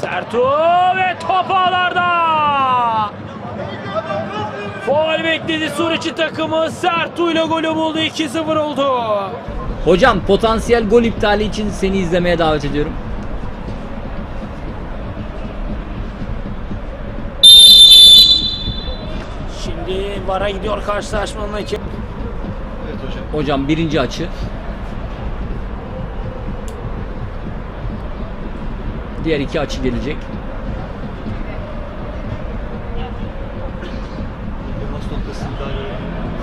Sertu ve top ağlarda. Faul bekledi Suriçi takımı. Sertu ile golü buldu. 2-0 oldu. Hocam potansiyel gol iptali için seni izlemeye davet ediyorum. Şimdi VAR'a gidiyor karşılaşmanın hakemi. Evet hocam. Hocam birinci açı. Diğer iki açı gelecek.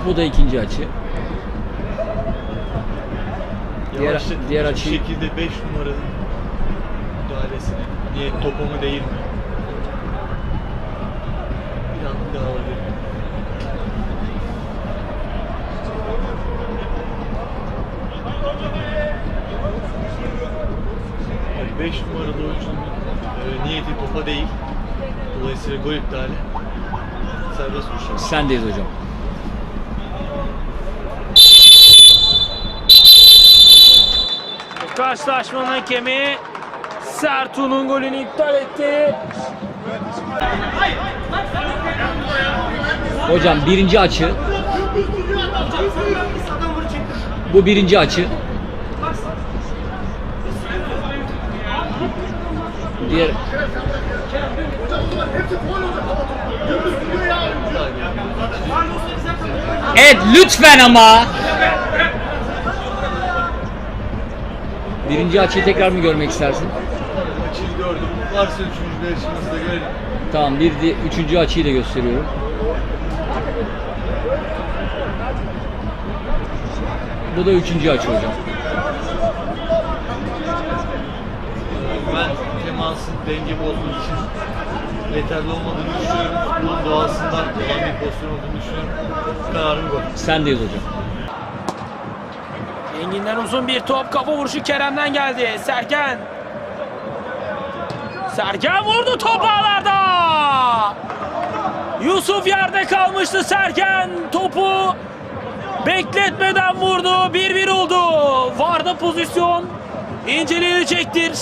Bu da ikinci açı. Diğer- diğer açıyı- şekilde 5 numaranın müdahalesini. Niye topu mu değil mi? 5 numaralı oyuncunun e, niyeti topa değil. Dolayısıyla gol iptali. Serbest vuruş. Sendeyiz hocam. Karşılaşmanın hakemi Sertu'nun golünü iptal etti. Hocam birinci açı. Bu birinci açı. Diğer Evet lütfen ama. Birinci açıyı tekrar mı görmek istersin? Açıyı gördüm. Varsa üçüncü yarışımızı da görelim. Tamam bir de üçüncü açıyı da gösteriyorum. Bu da üçüncü açı hocam. Denge bozduğu için yeterli olmadığını düşünüyorum. Bunun doğasından olan bir pozisyon olduğunu düşünüyorum. Kararım gol. Sendeyiz hocam. Engin'den uzun bir top kafa vuruşu Kerem'den geldi. Sergen. Sergen vurdu top ağlarda. Yusuf yerde kalmıştı Sergen. Topu bekletmeden vurdu. 1-1 oldu. Varda pozisyon incelenecektir.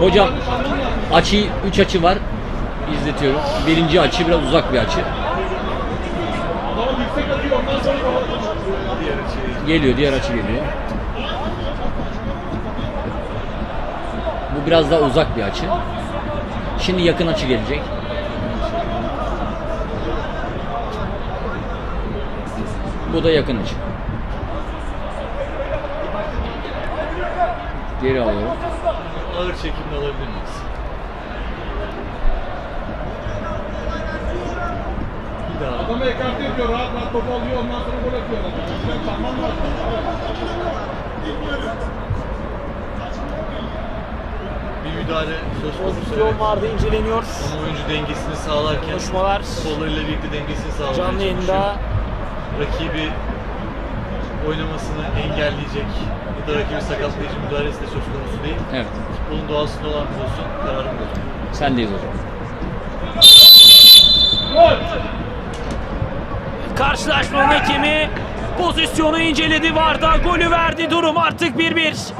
Hocam açı üç açı var. İzletiyorum. Birinci açı biraz uzak bir açı. Geliyor diğer açı geliyor. Bu biraz daha uzak bir açı. Şimdi yakın açı gelecek. Bu da yakın açı. Geri alıyorum. ağır çekimle alabilir miyiz? Bir daha. Adam ekarte yapıyor, rahat rahat topu alıyor, ondan sonra gol atıyor. Lazım. Bir müdahale söz konusu. Pozisyon Evet. vardı inceleniyor. Ama oyuncu dengesini sağlarken Konuşmalar kollarıyla birlikte dengesini sağlamaya canlı yayında. Rakibi oynamasını engelleyecek ya da rakibi sakatlayıcı müdahalesi de söz konusu değil. Evet. Futbolun doğasında olan bir pozisyon kararım gol. Sendeyiz hocam. Karşılaşmanın hakemi pozisyonu inceledi. Varda golü verdi. Durum artık 1-1.